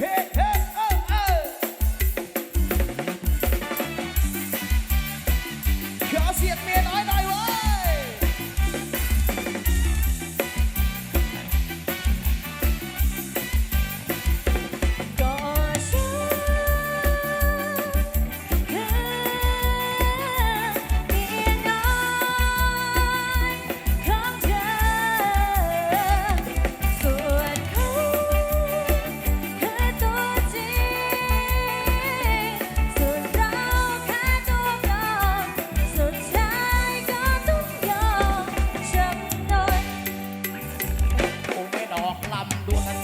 Hey! ลำดูนะ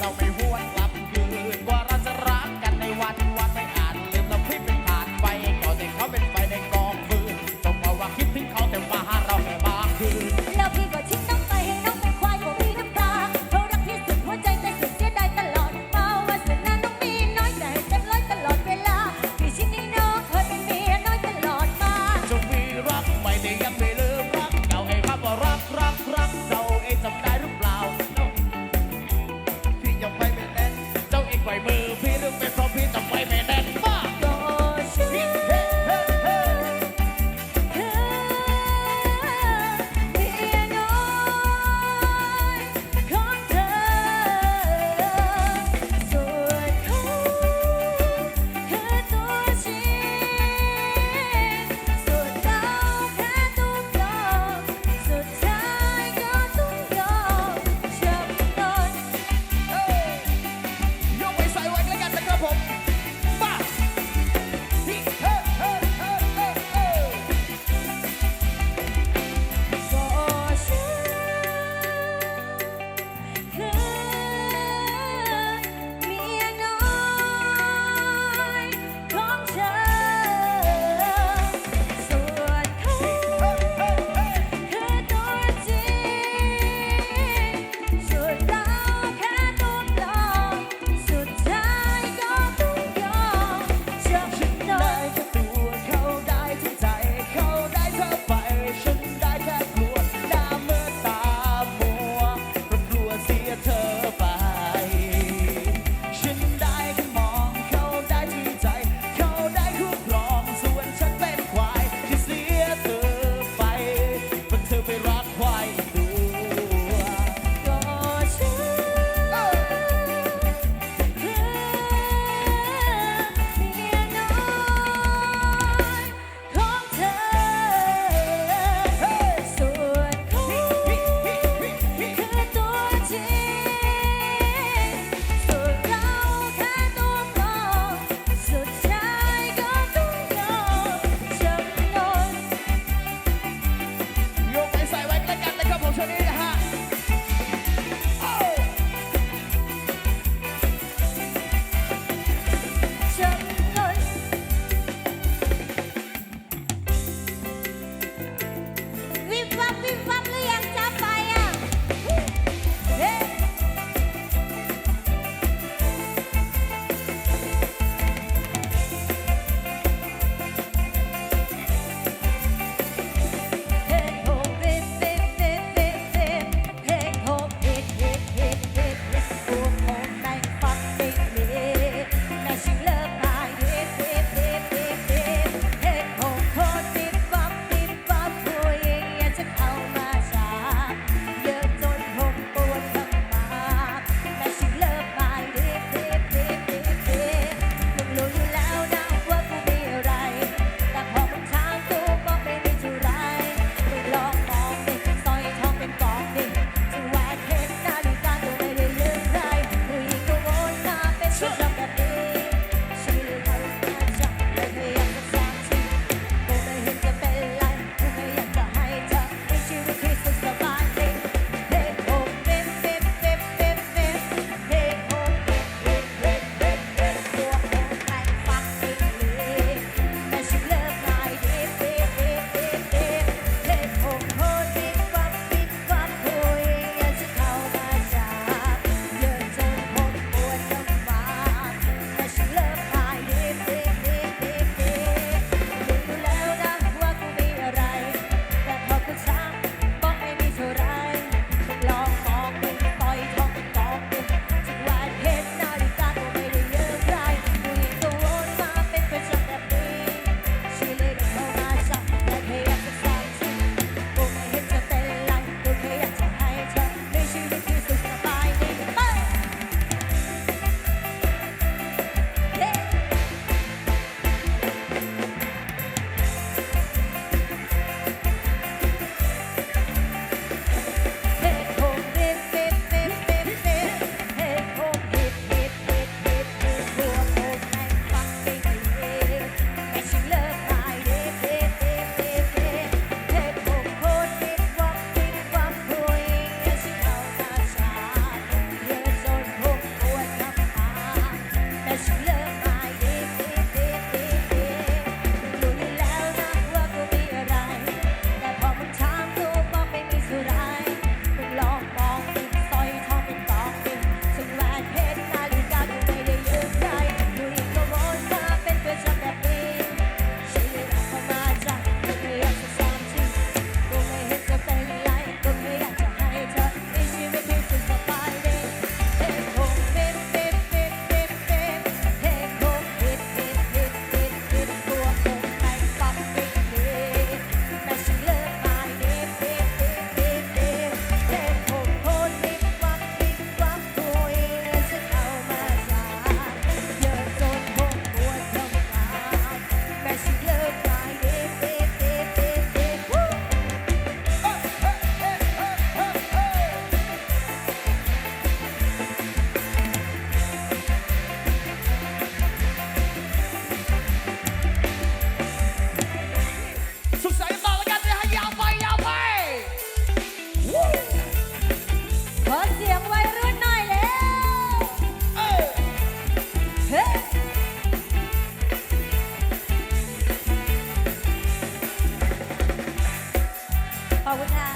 ขอบคุณค่ะ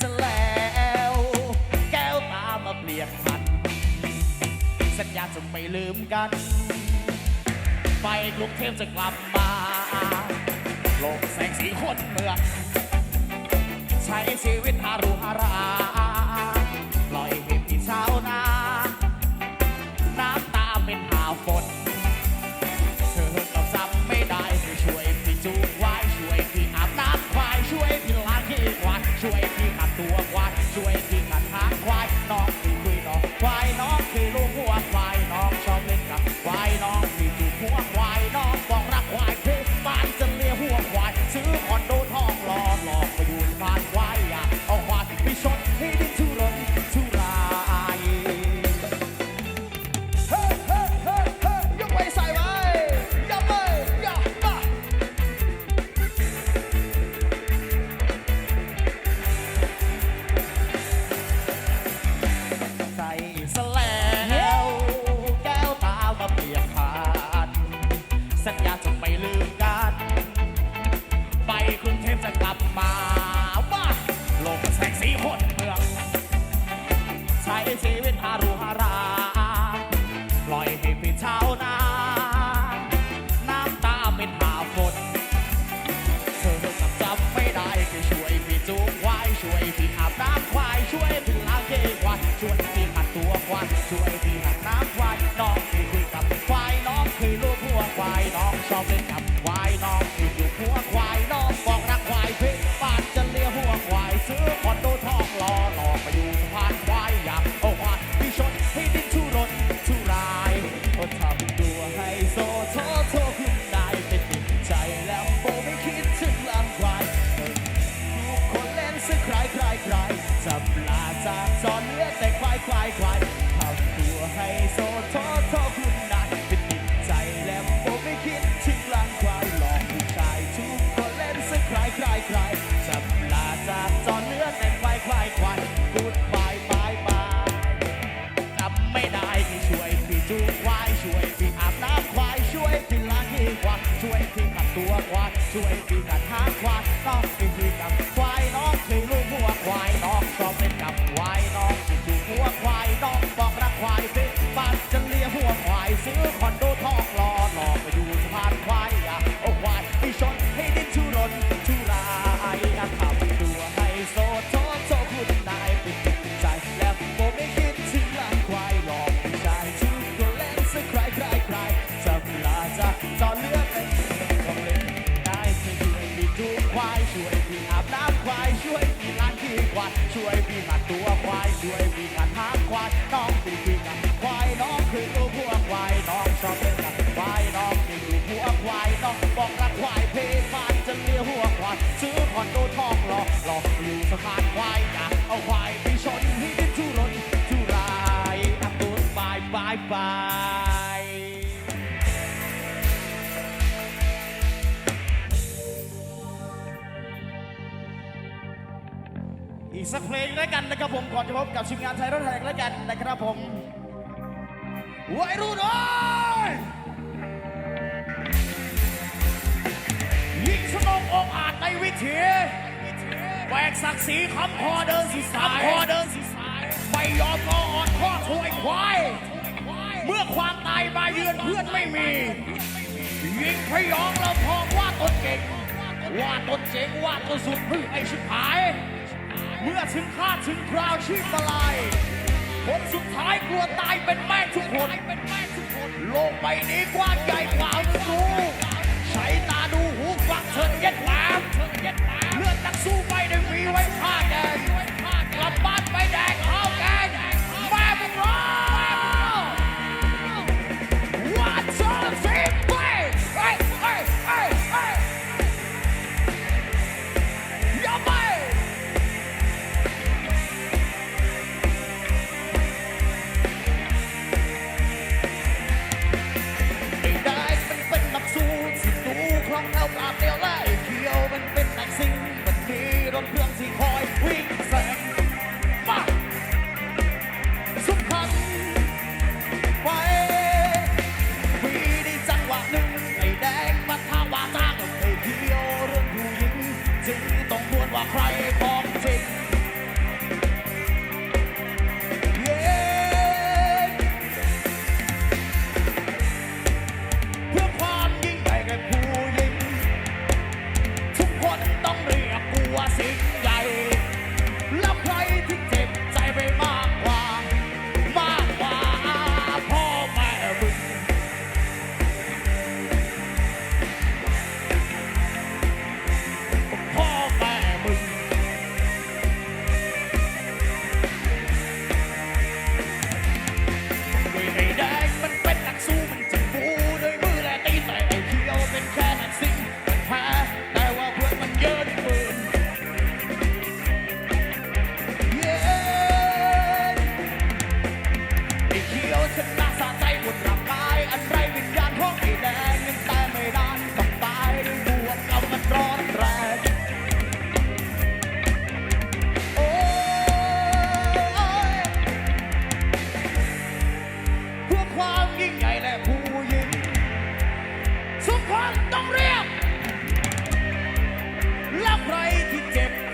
สลายแกวนามาเปลี่ยนพัน สัญญาจะไม่ลืมกัน ไปลุกเทพจะกลับมาโลกแสงสีคนเมืองใช้ชีวิตอารุอารา ช่วยที่หักน้ำควายน้องที่คุยกับควายน้องเคยรู้พวควายน้องชอบเล่นกับควายน้องที่อยู่หัวควายน้องบอกรักควายเพ่งปานจะเลี้ยหัวควายซื้อคอนโดทองรอหลอไปอยู่สะพานควาย ควาดช่วยปีกันหางควาดต้อง สักเพลงแล้วกันนะครับผมก่อนจะพบกับชิมงานไทยรถแหกแล้วกันนะครับผมไวรุ่นโอ้ยยิงสนองอกอาจในวิถีแหวกศักดิ์ศรีคำคอเดินสีสายคอเดินสีสายไม่ยอมก็อ่อนข้อถอยควาย เมื่อความตายมาเยือนเพื่อนไม่มียิงพยองเราพองว่าตนเก่งว่าตนเจ๋งว่าตนสุดพึ่งไอชิบหาย อถึงคาถึงคราวชีพมาลายคนสุดท้ายกลัวตายเป็นแม่ทุกคนโลกใบนี้กว้างใหญ่กว่าอนุรู้ใช้ตาดูหูฟังเถิดเย็น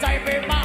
ที่เจ็